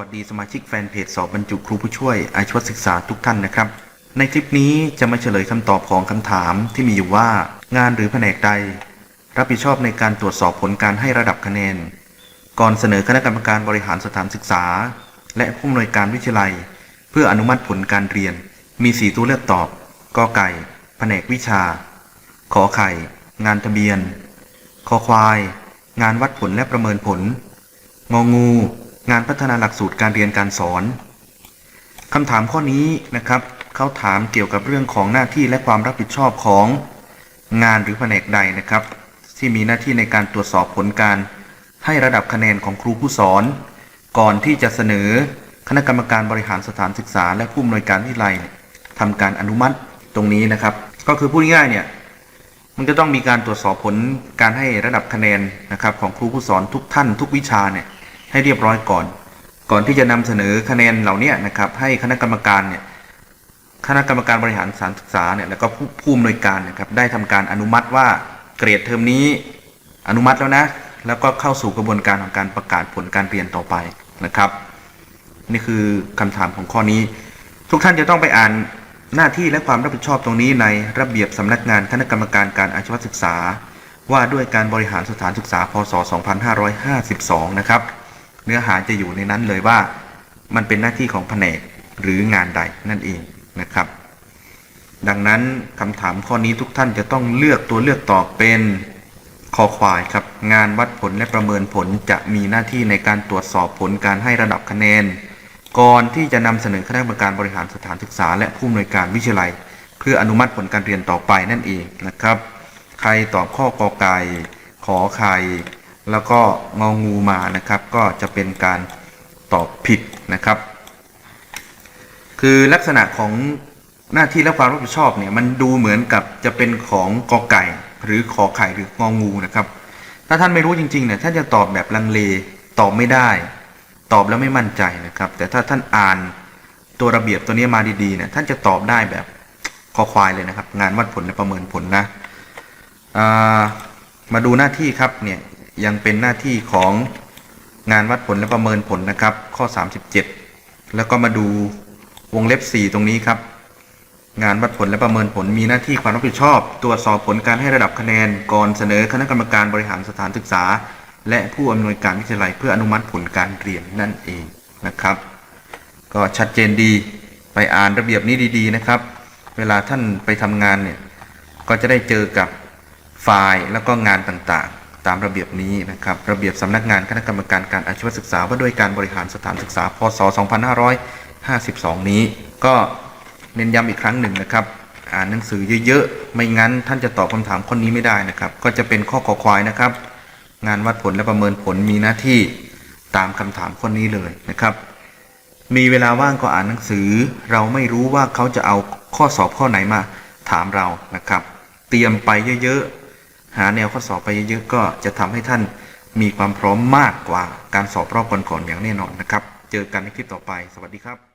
วัสดีสมาชิกแฟนเพจสอบบรรจุครูผู้ช่วยอาชีวศึกษาทุกท่านนะครับ ในคลิปนี้จะมาเฉลยคำตอบของคำถามที่มีอยู่ว่า งานหรือแผนกใด รับผิดชอบในการตรวจสอบผลการให้ระดับคะแนน ก่อนเสนอคณะกรรมการบริหารสถานศึกษา และผู้อำนวยการวิทยาลัย เพื่ออนุมัติผลการเรียน มี 4 ตัวเลือกตอบกอไก่ แผนกวิชา ขอไข่ งานทะเบียนคอควาย งานวัดผลและประเมินผล งองู งานพัฒนาหลักสูตรการเรียนการสอนคำถามข้อนี้นะครับเขาถามเกี่ยวกับเรื่องของหน้าที่และความรับผิดชอบของงานหรือแผนกใดนะครับ ที่มีหน้าที่ในการตรวจสอบผลการให้ระดับคะแนนของครูผู้สอน ก่อนที่จะเสนอคณะกรรมการบริหารสถานศึกษา และผู้อำนวยการวิทยาลัยเนี่ยทำการอนุมัติตรงนี้นะครับ ก็คือพูดง่ายเนี่ยมันจะต้องมีการตรวจสอบผลการให้ระดับคะแนนนะครับของครูผู้สอนทุกท่านทุกวิชาเนี่ย ให้เรียบร้อยก่อน ก่อนที่จะนำเสนอคะแนนเหล่านี้นะครับ ให้คณะกรรมการเนี่ยคณะกรรมการบริหารสถานศึกษาเนี่ยแล้วก็ผู้ผู้อำนวยการนะครับได้ทำการอนุมัติว่าเกรดเทอมนี้อนุมัติแล้วนะ แล้วก็เข้าสู่กระบวนการของการประกาศผลการเรียนต่อไปนะครับ นี่คือคำถามของข้อนี้ ทุกท่านจะต้องไปอ่านหน้าที่และความรับผิดชอบตรงนี้ในระเบียบสำนักงานคณะกรรมการการอาชีวศึกษา ว่าด้วยการบริหารสถานศึกษาพศ 2552 นะครับ เนื้อหาจะอยู่ในนั้นเลยว่ามันเป็นหน้าที่ของแผนกหรืองานใดนั่นเองนะครับ ดังนั้นคำถามข้อนี้ทุกท่านจะต้องเลือกตัวเลือกตอบเป็นคอควายครับ งานวัดผลและประเมินผลจะมีหน้าที่ในการตรวจสอบผลการให้ระดับคะแนน ก่อนที่จะนำเสนอคณะกรรมการบริหารสถานศึกษา และผู้อำนวยการวิทยาลัย เพื่ออนุมัติผลการเรียนต่อไปนั่นเองนะครับ ใครตอบข้อกอไก่ขอไข่ แล้วก็งองูมานะครับ ก็จะเป็นการตอบผิดนะครับ คือลักษณะของหน้าที่และความรับผิดชอบเนี่ยมันดูเหมือนกับจะเป็นของกอไก่ หรือขอไข่หรืององูนะครับ ถ้าท่านไม่รู้จริงๆเนี่ยท่านจะตอบแบบลังเลตอบไม่ได้ ตอบแล้วไม่มั่นใจนะครับ แต่ถ้าท่านอ่านตัวระเบียบตัวนี้มาดีๆเนี่ยท่านจะตอบได้แบบคอควายเลยนะครับ งานวัดผลและประเมินผลนะมาดูหน้าที่ครับเนี่ย ยังเป็นหน้าที่ของงานวัดผลและประเมินผลนะครับ ข้อ 37 แล้วก็มาดูวงเล็บ 4 ตรงนี้ครับ งานวัดผลและประเมินผลมีหน้าที่ความรับผิดชอบ ตรวจสอบผลการให้ระดับคะแนน ก่อนเสนอคณะกรรมการบริหารสถานศึกษา และผู้อำนวยการวิทยาลัยเพื่ออนุมัติผลการเรียนนั่นเองนะครับ ก็ชัดเจนดีไปอ่านระเบียบนี้ดี ๆ นะครับ เวลาท่านไปทำงานเนี่ยก็จะได้เจอกับไฟล์แล้วก็งานต่างๆ ตามระเบียบนี้นะครับระเบียบสำนักงานคณะกรรมการการอาชีวศึกษาว่าด้วยการบริหารสถานศึกษาพศ 2552 นี้ ก็เน้นย้ำอีกครั้งหนึ่งนะครับ อ่านหนังสือเยอะๆ ไม่งั้นท่านจะตอบคำถามข้อนี้ไม่ได้นะครับ ก็จะเป็นข้อขอควายนะครับ งานวัดผลและประเมินผลมีหน้าที่ตามคำถามข้อนี้เลยนะครับ มีเวลาว่างก็อ่านหนังสือ เราไม่รู้ว่าเขาจะเอาข้อสอบข้อไหนมาถามเรานะครับ เตรียมไปเยอะๆ หาแนวข้อสอบไปเยอะๆก็จะทำให้ท่านมีความพร้อมมากกว่าการสอบรอบก่อนๆอย่างแน่นอนนะครับ เจอกันในคลิปต่อไป สวัสดีครับ